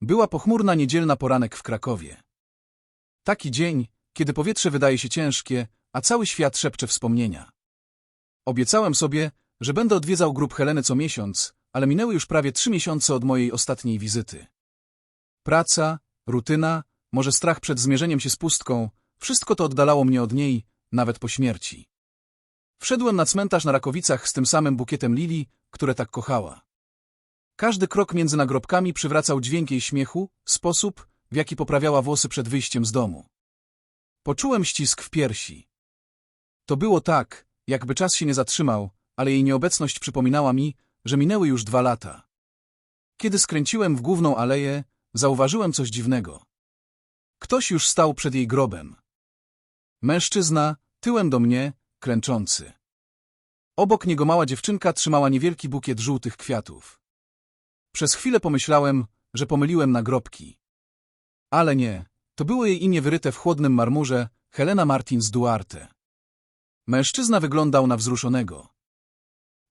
Była pochmurna niedzielna poranek w Krakowie. Taki dzień, kiedy powietrze wydaje się ciężkie, a cały świat szepcze wspomnienia. Obiecałem sobie, że będę odwiedzał grup Heleny co miesiąc, ale minęły już prawie trzy miesiące od mojej ostatniej wizyty. Praca, rutyna, może strach przed zmierzeniem się z pustką, wszystko to oddalało mnie od niej, nawet po śmierci. Wszedłem na cmentarz na Rakowicach z tym samym bukietem lilii, które tak kochała. Każdy krok między nagrobkami przywracał dźwięk jej śmiechu, sposób, w jaki poprawiała włosy przed wyjściem z domu. Poczułem ścisk w piersi. To było tak, jakby czas się nie zatrzymał, ale jej nieobecność przypominała mi, że minęły już dwa lata. Kiedy skręciłem w główną aleję, zauważyłem coś dziwnego. Ktoś już stał przed jej grobem. Mężczyzna, tyłem do mnie, klęczący. Obok niego mała dziewczynka trzymała niewielki bukiet żółtych kwiatów. Przez chwilę pomyślałem, że pomyliłem nagrobki. Ale nie, to było jej imię wyryte w chłodnym marmurze, Helena Martins Duarte. Mężczyzna wyglądał na wzruszonego.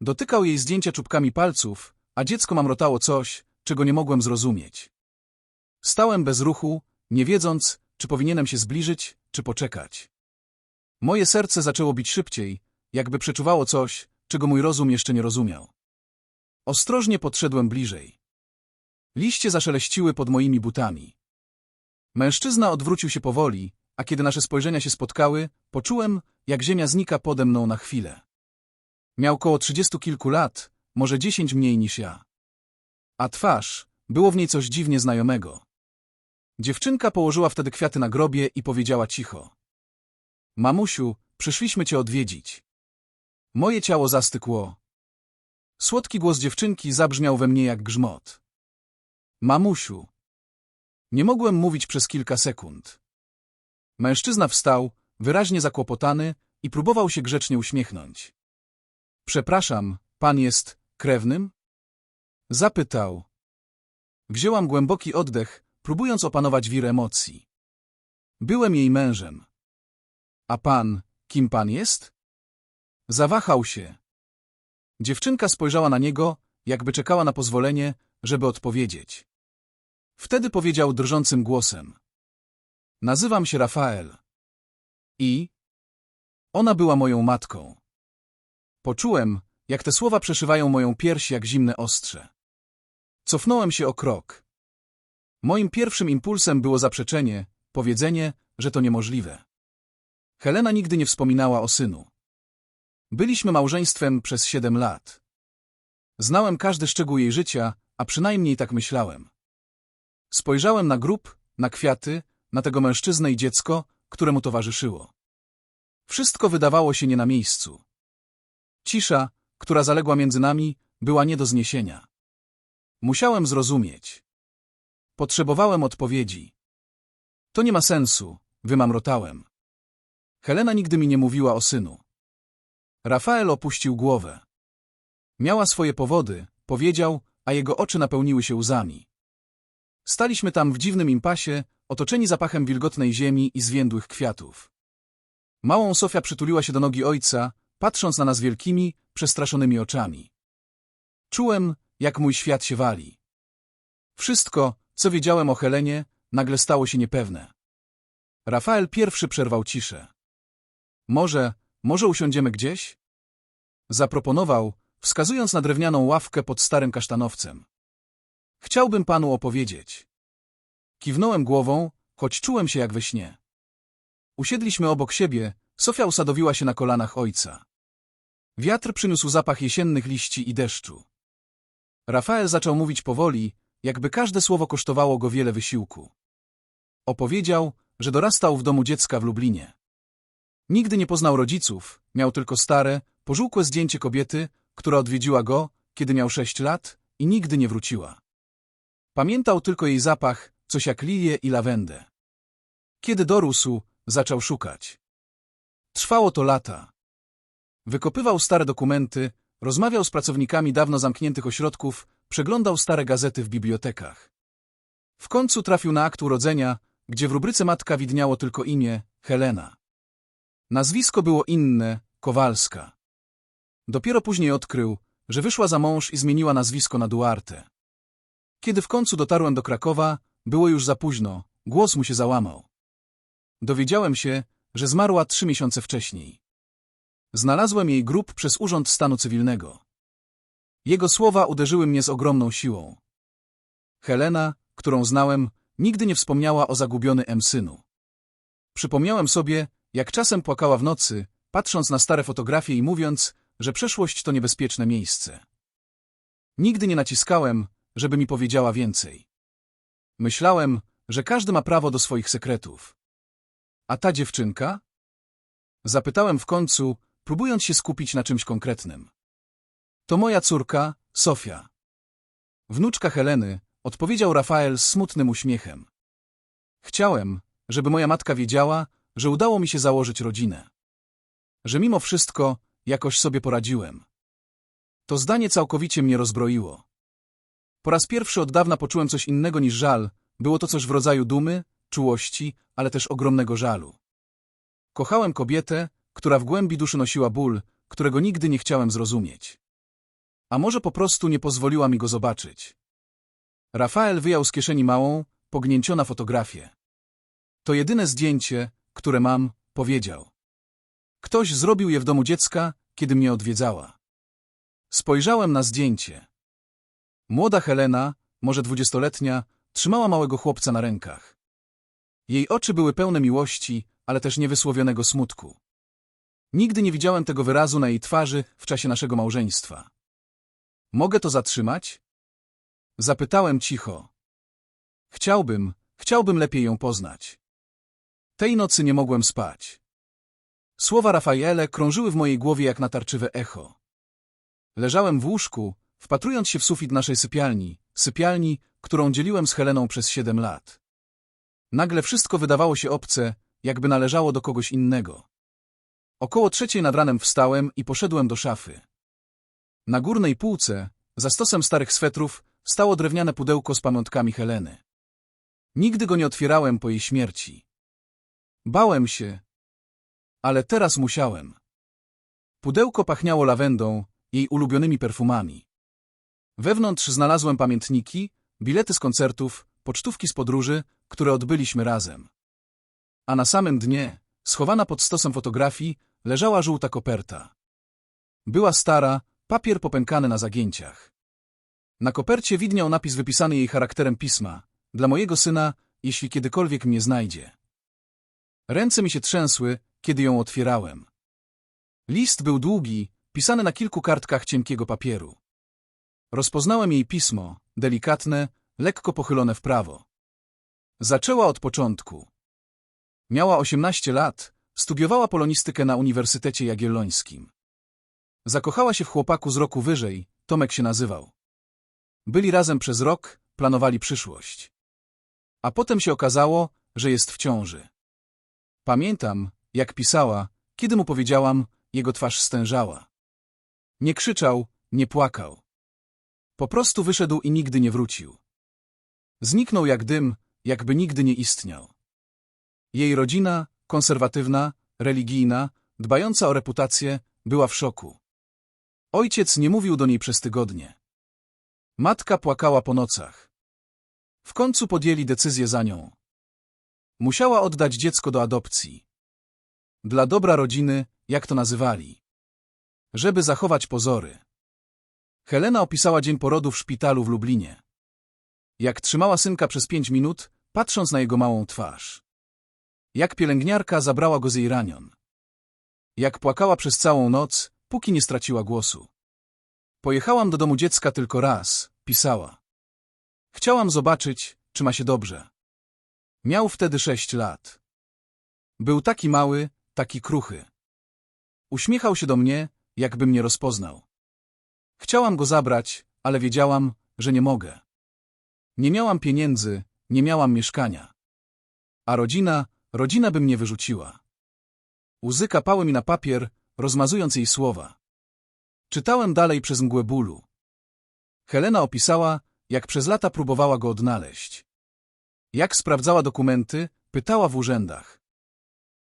Dotykał jej zdjęcia czubkami palców, a dziecko mamrotało coś, czego nie mogłem zrozumieć. Stałem bez ruchu, nie wiedząc, czy powinienem się zbliżyć, czy poczekać. Moje serce zaczęło bić szybciej, jakby przeczuwało coś, czego mój rozum jeszcze nie rozumiał. Ostrożnie podszedłem bliżej. Liście zaszeleściły pod moimi butami. Mężczyzna odwrócił się powoli, a kiedy nasze spojrzenia się spotkały, poczułem, jak ziemia znika pode mną na chwilę. Miał koło trzydziestu kilku lat, może dziesięć mniej niż ja. A twarz, było w niej coś dziwnie znajomego. Dziewczynka położyła wtedy kwiaty na grobie i powiedziała cicho. Mamusiu, przyszliśmy cię odwiedzić. Moje ciało zastykło. Słodki głos dziewczynki zabrzmiał we mnie jak grzmot. Mamusiu. Nie mogłem mówić przez kilka sekund. Mężczyzna wstał, wyraźnie zakłopotany, i próbował się grzecznie uśmiechnąć. Przepraszam, pan jest krewnym? Zapytał. Wzięłam głęboki oddech, próbując opanować wir emocji. Byłem jej mężem. A pan, kim pan jest? Zawahał się. Dziewczynka spojrzała na niego, jakby czekała na pozwolenie, żeby odpowiedzieć. Wtedy powiedział drżącym głosem. Nazywam się Rafael. I? Ona była moją matką. Poczułem, jak te słowa przeszywają moją pierś jak zimne ostrze. Cofnąłem się o krok. Moim pierwszym impulsem było zaprzeczenie, powiedzenie, że to niemożliwe. Helena nigdy nie wspominała o synu. Byliśmy małżeństwem przez siedem lat. Znałem każdy szczegół jej życia, a przynajmniej tak myślałem. Spojrzałem na grób, na kwiaty, na tego mężczyznę i dziecko, któremu towarzyszyło. Wszystko wydawało się nie na miejscu. Cisza, która zaległa między nami, była nie do zniesienia. Musiałem zrozumieć. Potrzebowałem odpowiedzi. To nie ma sensu, wymamrotałem. Helena nigdy mi nie mówiła o synu. Rafael opuścił głowę. Miała swoje powody, powiedział, a jego oczy napełniły się łzami. Staliśmy tam w dziwnym impasie, otoczeni zapachem wilgotnej ziemi i zwiędłych kwiatów. Małą Sofia przytuliła się do nogi ojca, patrząc na nas wielkimi, przestraszonymi oczami. Czułem, jak mój świat się wali. Wszystko, co wiedziałem o Helenie, nagle stało się niepewne. Rafael pierwszy przerwał ciszę. Może, może usiądziemy gdzieś? Zaproponował, wskazując na drewnianą ławkę pod starym kasztanowcem. Chciałbym panu opowiedzieć. Kiwnąłem głową, choć czułem się jak we śnie. Usiedliśmy obok siebie, Sofia usadowiła się na kolanach ojca. Wiatr przyniósł zapach jesiennych liści i deszczu. Rafael zaczął mówić powoli, jakby każde słowo kosztowało go wiele wysiłku. Opowiedział, że dorastał w domu dziecka w Lublinie. Nigdy nie poznał rodziców, miał tylko stare, pożółkłe zdjęcie kobiety, która odwiedziła go, kiedy miał sześć lat i nigdy nie wróciła. Pamiętał tylko jej zapach, coś jak lilię i lawendę. Kiedy dorósł, zaczął szukać. Trwało to lata. Wykopywał stare dokumenty, rozmawiał z pracownikami dawno zamkniętych ośrodków, przeglądał stare gazety w bibliotekach. W końcu trafił na akt urodzenia, gdzie w rubryce matka widniało tylko imię Helena. Nazwisko było inne, Kowalska. Dopiero później odkrył, że wyszła za mąż i zmieniła nazwisko na Duarte. Kiedy w końcu dotarłem do Krakowa, było już za późno, głos mu się załamał. Dowiedziałem się, że zmarła trzy miesiące wcześniej. Znalazłem jej grób przez Urząd Stanu Cywilnego. Jego słowa uderzyły mnie z ogromną siłą. Helena, którą znałem, nigdy nie wspomniała o zagubiony M synu. Przypomniałem sobie, jak czasem płakała w nocy, patrząc na stare fotografie i mówiąc, że przeszłość to niebezpieczne miejsce. Nigdy nie naciskałem, żeby mi powiedziała więcej. Myślałem, że każdy ma prawo do swoich sekretów. A ta dziewczynka? Zapytałem w końcu, próbując się skupić na czymś konkretnym. To moja córka, Sofia. Wnuczka Heleny, odpowiedział Rafael z smutnym uśmiechem. Chciałem, żeby moja matka wiedziała, że udało mi się założyć rodzinę. Że mimo wszystko jakoś sobie poradziłem. To zdanie całkowicie mnie rozbroiło. Po raz pierwszy od dawna poczułem coś innego niż żal, było to coś w rodzaju dumy, czułości, ale też ogromnego żalu. Kochałem kobietę, która w głębi duszy nosiła ból, którego nigdy nie chciałem zrozumieć. A może po prostu nie pozwoliła mi go zobaczyć. Rafael wyjął z kieszeni małą, pognięciona fotografię. To jedyne zdjęcie, które mam, powiedział. Ktoś zrobił je w domu dziecka, kiedy mnie odwiedzała. Spojrzałem na zdjęcie. Młoda Helena, może dwudziestoletnia, trzymała małego chłopca na rękach. Jej oczy były pełne miłości, ale też niewysłowionego smutku. Nigdy nie widziałem tego wyrazu na jej twarzy w czasie naszego małżeństwa. Mogę to zatrzymać? Zapytałem cicho. Chciałbym, chciałbym lepiej ją poznać. Tej nocy nie mogłem spać. Słowa Rafaele krążyły w mojej głowie jak natarczywe echo. Leżałem w łóżku, wpatrując się w sufit naszej sypialni, sypialni, którą dzieliłem z Heleną przez siedem lat. Nagle wszystko wydawało się obce, jakby należało do kogoś innego. Około trzeciej nad ranem wstałem i poszedłem do szafy. Na górnej półce, za stosem starych swetrów, stało drewniane pudełko z pamiątkami Heleny. Nigdy go nie otwierałem po jej śmierci. Bałem się, ale teraz musiałem. Pudełko pachniało lawendą, jej ulubionymi perfumami. Wewnątrz znalazłem pamiętniki, bilety z koncertów, pocztówki z podróży, które odbyliśmy razem. A na samym dnie, schowana pod stosem fotografii, leżała żółta koperta. Była stara, papier popękany na zagięciach. Na kopercie widniał napis wypisany jej charakterem pisma. Dla mojego syna, jeśli kiedykolwiek mnie znajdzie. Ręce mi się trzęsły, kiedy ją otwierałem. List był długi, pisany na kilku kartkach cienkiego papieru. Rozpoznałem jej pismo, delikatne, lekko pochylone w prawo. Zaczęła od początku. Miała 18 lat, studiowała polonistykę na Uniwersytecie Jagiellońskim. Zakochała się w chłopaku z roku wyżej, Tomek się nazywał. Byli razem przez rok, planowali przyszłość. A potem się okazało, że jest w ciąży. Pamiętam, jak pisała, kiedy mu powiedziałam, jego twarz stężała. Nie krzyczał, nie płakał. Po prostu wyszedł i nigdy nie wrócił. Zniknął jak dym, jakby nigdy nie istniał. Jej rodzina, konserwatywna, religijna, dbająca o reputację, była w szoku. Ojciec nie mówił do niej przez tygodnie. Matka płakała po nocach. W końcu podjęli decyzję za nią. Musiała oddać dziecko do adopcji. Dla dobra rodziny, jak to nazywali. Żeby zachować pozory. Helena opisała dzień porodu w szpitalu w Lublinie. Jak trzymała synka przez pięć minut, patrząc na jego małą twarz. Jak pielęgniarka zabrała go z jej ranion. Jak płakała przez całą noc, póki nie straciła głosu. Pojechałam do domu dziecka tylko raz, pisała. Chciałam zobaczyć, czy ma się dobrze. Miał wtedy sześć lat. Był taki mały, taki kruchy. Uśmiechał się do mnie, jakby mnie rozpoznał. Chciałam go zabrać, ale wiedziałam, że nie mogę. Nie miałam pieniędzy, nie miałam mieszkania. A rodzina, rodzina by mnie wyrzuciła. Łzy kapały mi na papier, rozmazując jej słowa. Czytałem dalej przez mgłę bólu. Helena opisała, jak przez lata próbowała go odnaleźć. Jak sprawdzała dokumenty, pytała w urzędach.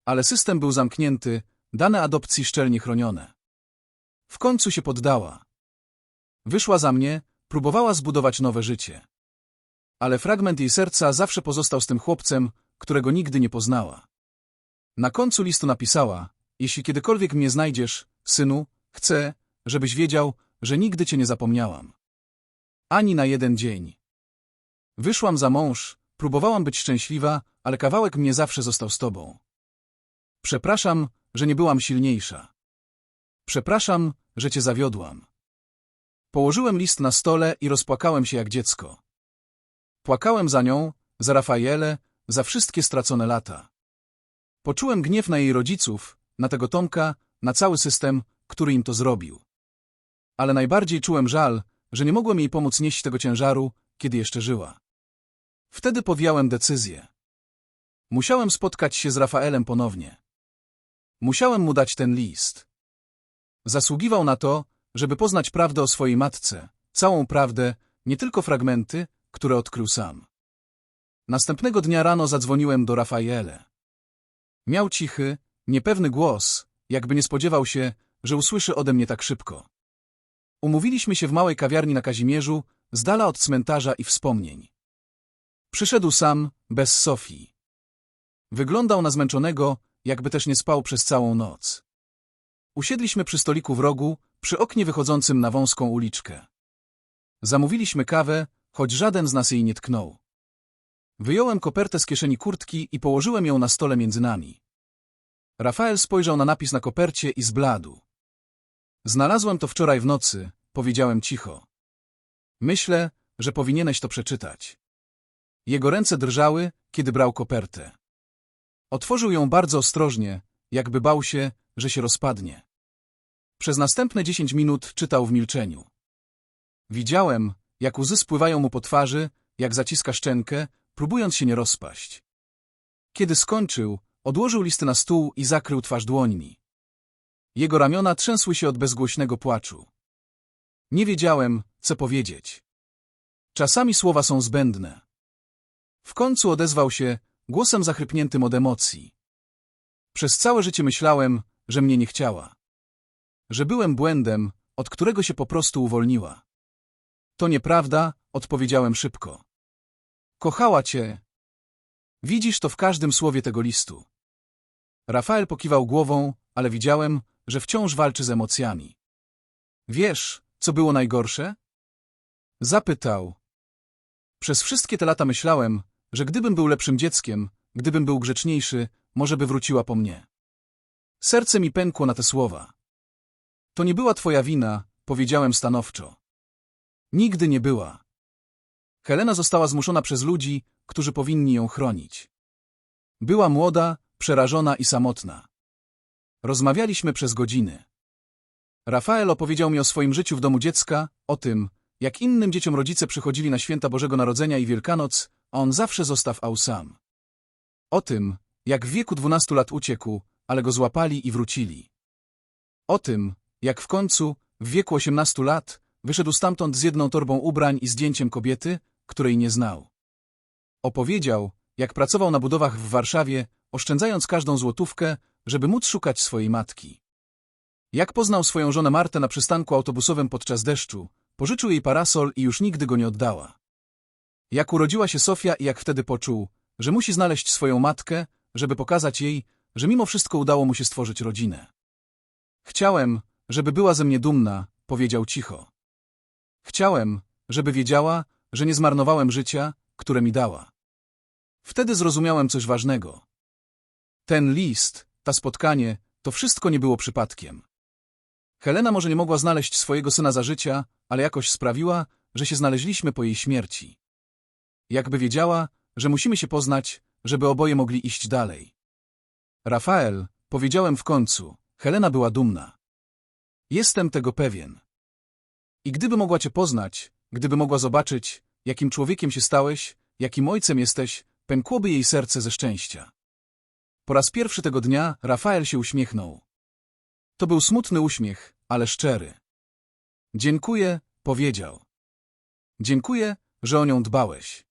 Ale system był zamknięty, dane adopcji szczelnie chronione. W końcu się poddała. Wyszła za mnie, próbowała zbudować nowe życie. ale fragment jej serca zawsze pozostał z tym chłopcem, którego nigdy nie poznała. Na końcu listu napisała, jeśli kiedykolwiek mnie znajdziesz, synu, chcę, żebyś wiedział, że nigdy cię nie zapomniałam. Ani na jeden dzień. Wyszłam za mąż, próbowałam być szczęśliwa, ale kawałek mnie zawsze został z tobą. Przepraszam, że nie byłam silniejsza. Przepraszam, że cię zawiodłam. Położyłem list na stole i rozpłakałem się jak dziecko. Płakałem za nią, za Rafaelę, za wszystkie stracone lata. Poczułem gniew na jej rodziców, na tego Tomka, na cały system, który im to zrobił. Ale najbardziej czułem żal, że nie mogłem jej pomóc nieść tego ciężaru, kiedy jeszcze żyła. Wtedy podjąłem decyzję. Musiałem spotkać się z Rafaelem ponownie. Musiałem mu dać ten list. Zasługiwał na to, żeby poznać prawdę o swojej matce, całą prawdę, nie tylko fragmenty, które odkrył sam. Następnego dnia rano zadzwoniłem do Rafaele. Miał cichy, niepewny głos, jakby nie spodziewał się, że usłyszy ode mnie tak szybko. Umówiliśmy się w małej kawiarni na Kazimierzu, z dala od cmentarza i wspomnień. Przyszedł sam, bez Sofii. Wyglądał na zmęczonego, jakby też nie spał przez całą noc. Usiedliśmy przy stoliku w rogu, przy oknie wychodzącym na wąską uliczkę. Zamówiliśmy kawę, choć żaden z nas jej nie tknął. Wyjąłem kopertę z kieszeni kurtki i położyłem ją na stole między nami. Rafael spojrzał na napis na kopercie i zbladł. Znalazłem to wczoraj w nocy, powiedziałem cicho. Myślę, że powinieneś to przeczytać. Jego ręce drżały, kiedy brał kopertę. Otworzył ją bardzo ostrożnie, jakby bał się, że się rozpadnie. Przez następne dziesięć minut czytał w milczeniu. Widziałem, jak łzy spływają mu po twarzy, jak zaciska szczękę, próbując się nie rozpaść. Kiedy skończył, odłożył listy na stół i zakrył twarz dłońmi. Jego ramiona trzęsły się od bezgłośnego płaczu. Nie wiedziałem, co powiedzieć. Czasami słowa są zbędne. W końcu odezwał się, głosem zachrypniętym od emocji. Przez całe życie myślałem, że mnie nie chciała. Że byłem błędem, od którego się po prostu uwolniła. To nieprawda, odpowiedziałem szybko. Kochała cię. Widzisz to w każdym słowie tego listu. Rafael pokiwał głową, ale widziałem, że wciąż walczy z emocjami. Wiesz, co było najgorsze? Zapytał. Przez wszystkie te lata myślałem, że gdybym był lepszym dzieckiem, gdybym był grzeczniejszy, może by wróciła po mnie. Serce mi pękło na te słowa. To nie była twoja wina, powiedziałem stanowczo. Nigdy nie była. Helena została zmuszona przez ludzi, którzy powinni ją chronić. Była młoda, przerażona i samotna. Rozmawialiśmy przez godziny. Rafael opowiedział mi o swoim życiu w domu dziecka, o tym, jak innym dzieciom rodzice przychodzili na święta Bożego Narodzenia i Wielkanoc, a on zawsze zostawał sam. O tym, jak w wieku dwunastu lat uciekł, ale go złapali i wrócili. O tym, jak w końcu, w wieku osiemnastu lat, wyszedł stamtąd z jedną torbą ubrań i zdjęciem kobiety, której nie znał. Opowiedział, jak pracował na budowach w Warszawie, oszczędzając każdą złotówkę, żeby móc szukać swojej matki. Jak poznał swoją żonę Martę na przystanku autobusowym podczas deszczu, pożyczył jej parasol i już nigdy go nie oddała. Jak urodziła się Sofia i jak wtedy poczuł, że musi znaleźć swoją matkę, żeby pokazać jej, że mimo wszystko udało mu się stworzyć rodzinę. Chciałem, żeby była ze mnie dumna, powiedział cicho. Chciałem, żeby wiedziała, że nie zmarnowałem życia, które mi dała. Wtedy zrozumiałem coś ważnego. Ten list, ta spotkanie, to wszystko nie było przypadkiem. Helena może nie mogła znaleźć swojego syna za życia, ale jakoś sprawiła, że się znaleźliśmy po jej śmierci. Jakby wiedziała, że musimy się poznać, żeby oboje mogli iść dalej. Rafael, powiedziałem w końcu, Helena była dumna. Jestem tego pewien. I gdyby mogła cię poznać, gdyby mogła zobaczyć, jakim człowiekiem się stałeś, jakim ojcem jesteś, pękłoby jej serce ze szczęścia. Po raz pierwszy tego dnia Rafael się uśmiechnął. To był smutny uśmiech, ale szczery. Dziękuję, powiedział. Dziękuję, że o nią dbałeś.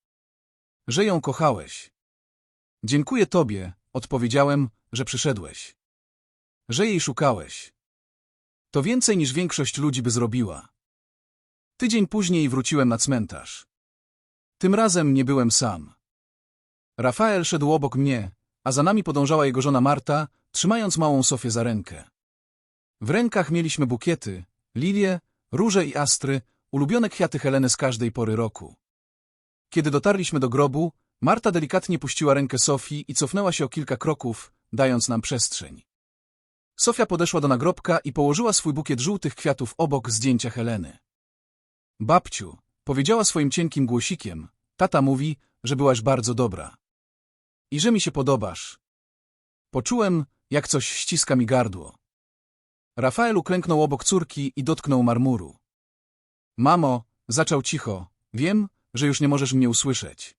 Że ją kochałeś. Dziękuję tobie, odpowiedziałem, że przyszedłeś. Że jej szukałeś. To więcej niż większość ludzi by zrobiła. Tydzień później wróciłem na cmentarz. Tym razem nie byłem sam. Rafael szedł obok mnie, a za nami podążała jego żona Marta, trzymając małą Sofię za rękę. W rękach mieliśmy bukiety, lilie, róże i astry, ulubione kwiaty Heleny z każdej pory roku. Kiedy dotarliśmy do grobu, Marta delikatnie puściła rękę Sofii i cofnęła się o kilka kroków, dając nam przestrzeń. Sofia podeszła do nagrobka i położyła swój bukiet żółtych kwiatów obok zdjęcia Heleny. Babciu, powiedziała swoim cienkim głosikiem, tata mówi, że byłaś bardzo dobra. I że mi się podobasz. Poczułem, jak coś ściska mi gardło. Rafael uklęknął obok córki i dotknął marmuru. Mamo, zaczął cicho, wiem, że już nie możesz mnie usłyszeć.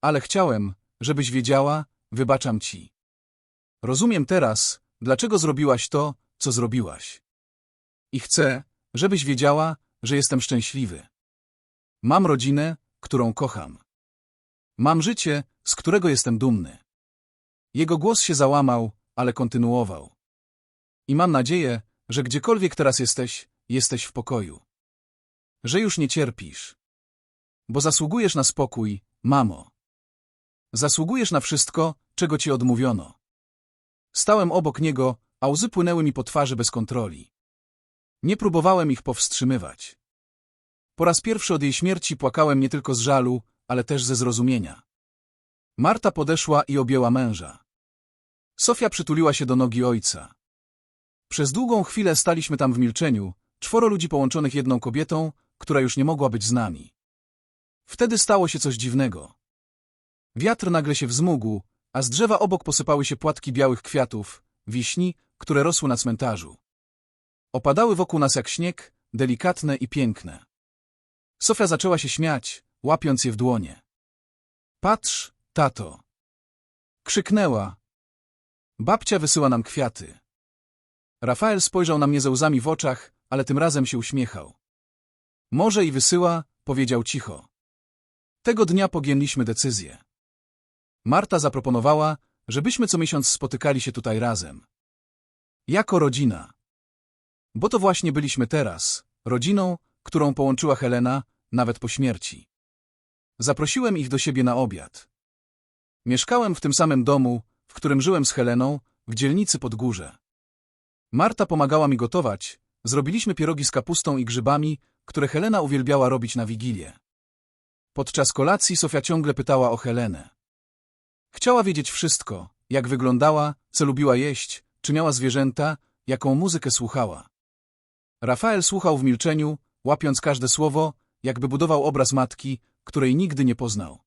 Ale chciałem, żebyś wiedziała, wybaczam ci. Rozumiem teraz, dlaczego zrobiłaś to, co zrobiłaś. I chcę, żebyś wiedziała, że jestem szczęśliwy. Mam rodzinę, którą kocham. Mam życie, z którego jestem dumny. Jego głos się załamał, ale kontynuował. I mam nadzieję, że gdziekolwiek teraz jesteś, jesteś w pokoju. Że już nie cierpisz. Bo zasługujesz na spokój, mamo. Zasługujesz na wszystko, czego ci odmówiono. Stałem obok niego, a łzy płynęły mi po twarzy bez kontroli. Nie próbowałem ich powstrzymywać. Po raz pierwszy od jej śmierci płakałem nie tylko z żalu, ale też ze zrozumienia. Marta podeszła i objęła męża. Sofia przytuliła się do nogi ojca. Przez długą chwilę staliśmy tam w milczeniu, czworo ludzi połączonych jedną kobietą, która już nie mogła być z nami. Wtedy stało się coś dziwnego. Wiatr nagle się wzmógł, a z drzewa obok posypały się płatki białych kwiatów, wiśni, które rosły na cmentarzu. Opadały wokół nas jak śnieg, delikatne i piękne. Sofia zaczęła się śmiać, łapiąc je w dłonie. Patrz, tato! Krzyknęła. Babcia wysyła nam kwiaty. Rafael spojrzał na mnie ze łzami w oczach, ale tym razem się uśmiechał. Może i wysyła, powiedział cicho. Tego dnia pogięliśmy decyzję. Marta zaproponowała, żebyśmy co miesiąc spotykali się tutaj razem. Jako rodzina. Bo to właśnie byliśmy teraz, rodziną, którą połączyła Helena, nawet po śmierci. Zaprosiłem ich do siebie na obiad. Mieszkałem w tym samym domu, w którym żyłem z Heleną, w dzielnicy pod górze. Marta pomagała mi gotować, zrobiliśmy pierogi z kapustą i grzybami, które Helena uwielbiała robić na Wigilię. Podczas kolacji Sofia ciągle pytała o Helenę. Chciała wiedzieć wszystko, jak wyglądała, co lubiła jeść, czy miała zwierzęta, jaką muzykę słuchała. Rafael słuchał w milczeniu, łapiąc każde słowo, jakby budował obraz matki, której nigdy nie poznał.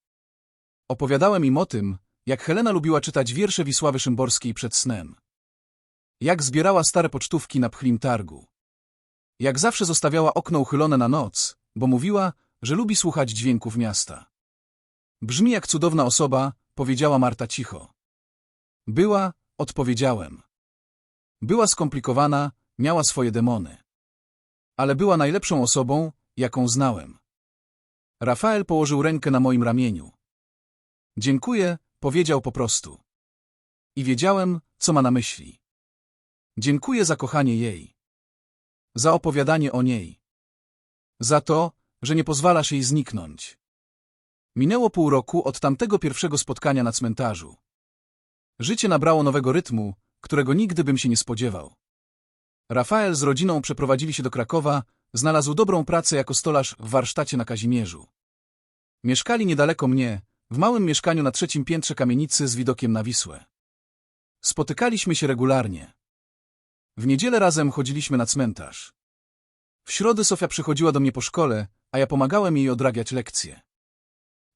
Opowiadałem im o tym, jak Helena lubiła czytać wiersze Wisławy Szymborskiej przed snem. Jak zbierała stare pocztówki na pchlim targu. Jak zawsze zostawiała okno uchylone na noc, bo mówiła, że lubi słuchać dźwięków miasta. Brzmi jak cudowna osoba, powiedziała Marta cicho. Była, odpowiedziałem. Była skomplikowana, miała swoje demony. Ale była najlepszą osobą, jaką znałem. Rafael położył rękę na moim ramieniu. Dziękuję, powiedział po prostu. I wiedziałem, co ma na myśli. Dziękuję za kochanie jej. Za opowiadanie o niej. Za to, że nie pozwalasz jej zniknąć. Minęło pół roku od tamtego pierwszego spotkania na cmentarzu. Życie nabrało nowego rytmu, którego nigdy bym się nie spodziewał. Rafael z rodziną przeprowadzili się do Krakowa, znalazł dobrą pracę jako stolarz w warsztacie na Kazimierzu. Mieszkali niedaleko mnie, w małym mieszkaniu na trzecim piętrze kamienicy z widokiem na Wisłę. Spotykaliśmy się regularnie. W niedzielę razem chodziliśmy na cmentarz. W środę Sofia przychodziła do mnie po szkole, a ja pomagałem jej odrabiać lekcje.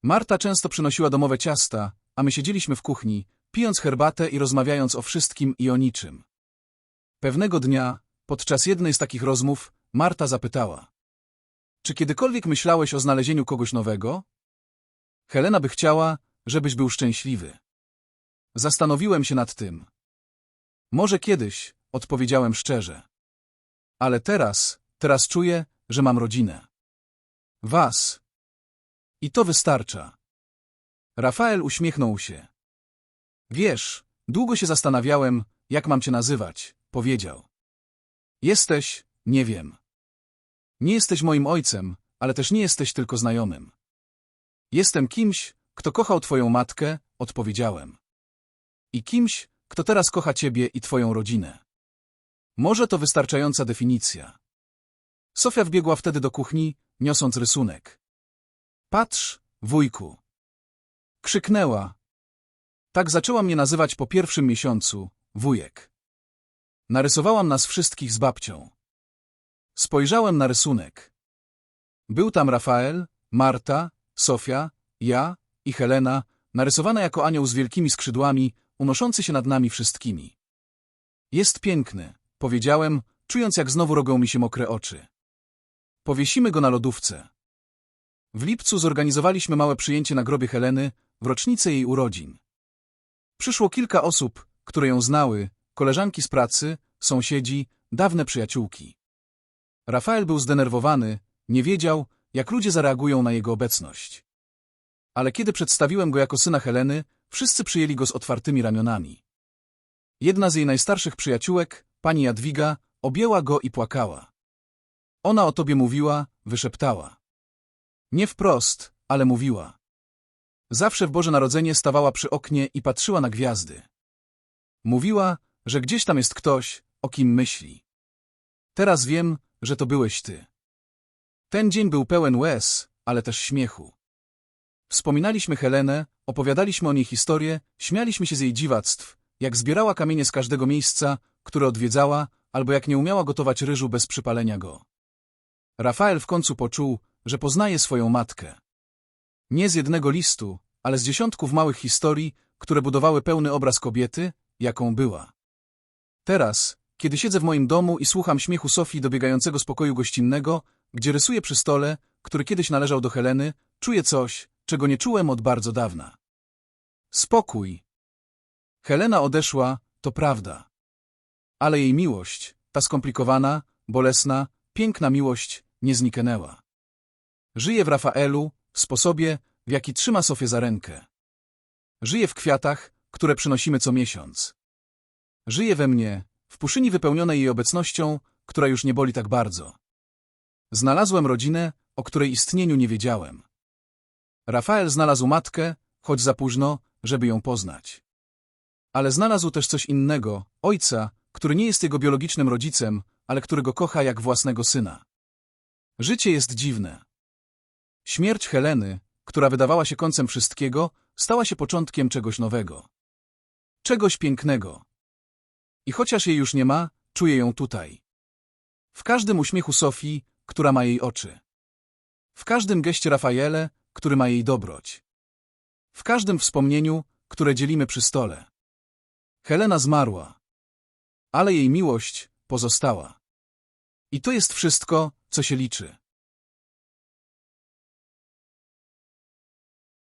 Marta często przynosiła domowe ciasta, a my siedzieliśmy w kuchni, pijąc herbatę i rozmawiając o wszystkim i o niczym. Pewnego dnia, podczas jednej z takich rozmów, Marta zapytała. Czy kiedykolwiek myślałeś o znalezieniu kogoś nowego? Helena by chciała, żebyś był szczęśliwy. Zastanowiłem się nad tym. Może kiedyś, odpowiedziałem szczerze. Ale teraz, teraz czuję, że mam rodzinę. Was. I to wystarcza. Rafael uśmiechnął się. Wiesz, długo się zastanawiałem, jak mam cię nazywać, powiedział. Jesteś, nie wiem. Nie jesteś moim ojcem, ale też nie jesteś tylko znajomym. Jestem kimś, kto kochał twoją matkę, odpowiedziałem. I kimś, kto teraz kocha ciebie i twoją rodzinę. Może to wystarczająca definicja. Sofia wbiegła wtedy do kuchni, niosąc rysunek. Patrz, wujku. Krzyknęła. Tak zaczęła mnie nazywać po pierwszym miesiącu, wujek. Narysowałam nas wszystkich z babcią. Spojrzałem na rysunek. Był tam Rafael, Marta, Sofia, ja i Helena, narysowana jako anioł z wielkimi skrzydłami, unoszący się nad nami wszystkimi. Jest piękny, powiedziałem, czując jak znowu rogą mi się mokre oczy. Powiesimy go na lodówce. W lipcu zorganizowaliśmy małe przyjęcie na grobie Heleny w rocznicę jej urodzin. Przyszło kilka osób, które ją znały, koleżanki z pracy, sąsiedzi, dawne przyjaciółki. Rafael był zdenerwowany, nie wiedział, jak ludzie zareagują na jego obecność. Ale kiedy przedstawiłem go jako syna Heleny, wszyscy przyjęli go z otwartymi ramionami. Jedna z jej najstarszych przyjaciółek, pani Jadwiga, objęła go i płakała. Ona o tobie mówiła, wyszeptała. Nie wprost, ale mówiła. Zawsze w Boże Narodzenie stawała przy oknie i patrzyła na gwiazdy. Mówiła, że gdzieś tam jest ktoś, o kim myśli. Teraz wiem, że to byłeś ty. Ten dzień był pełen łez, ale też śmiechu. Wspominaliśmy Helenę, opowiadaliśmy o niej historię, śmialiśmy się z jej dziwactw, jak zbierała kamienie z każdego miejsca, które odwiedzała, albo jak nie umiała gotować ryżu bez przypalenia go. Rafael w końcu poczuł, że poznaje swoją matkę. Nie z jednego listu, ale z dziesiątków małych historii, które budowały pełny obraz kobiety, jaką była. Teraz, kiedy siedzę w moim domu i słucham śmiechu Sofii dobiegającego z pokoju gościnnego, gdzie rysuje przy stole, który kiedyś należał do Heleny, czuję coś, czego nie czułem od bardzo dawna. Spokój. Helena odeszła, to prawda. Ale jej miłość, ta skomplikowana, bolesna, piękna miłość, nie zniknęła. Żyje w Rafaelu, w sposobie, w jaki trzyma Sofię za rękę. Żyje w kwiatach, które przynosimy co miesiąc. Żyje we mnie, w puszyni wypełnionej jej obecnością, która już nie boli tak bardzo. Znalazłem rodzinę, o której istnieniu nie wiedziałem. Rafael znalazł matkę, choć za późno, żeby ją poznać. Ale znalazł też coś innego, ojca, który nie jest jego biologicznym rodzicem, ale którego kocha jak własnego syna. Życie jest dziwne. Śmierć Heleny, która wydawała się końcem wszystkiego, stała się początkiem czegoś nowego. Czegoś pięknego. I chociaż jej już nie ma, czuję ją tutaj. W każdym uśmiechu Sofii, która ma jej oczy. W każdym geście Rafaele, który ma jej dobroć. W każdym wspomnieniu, które dzielimy przy stole. Helena zmarła. Ale jej miłość pozostała. I to jest wszystko, co się liczy.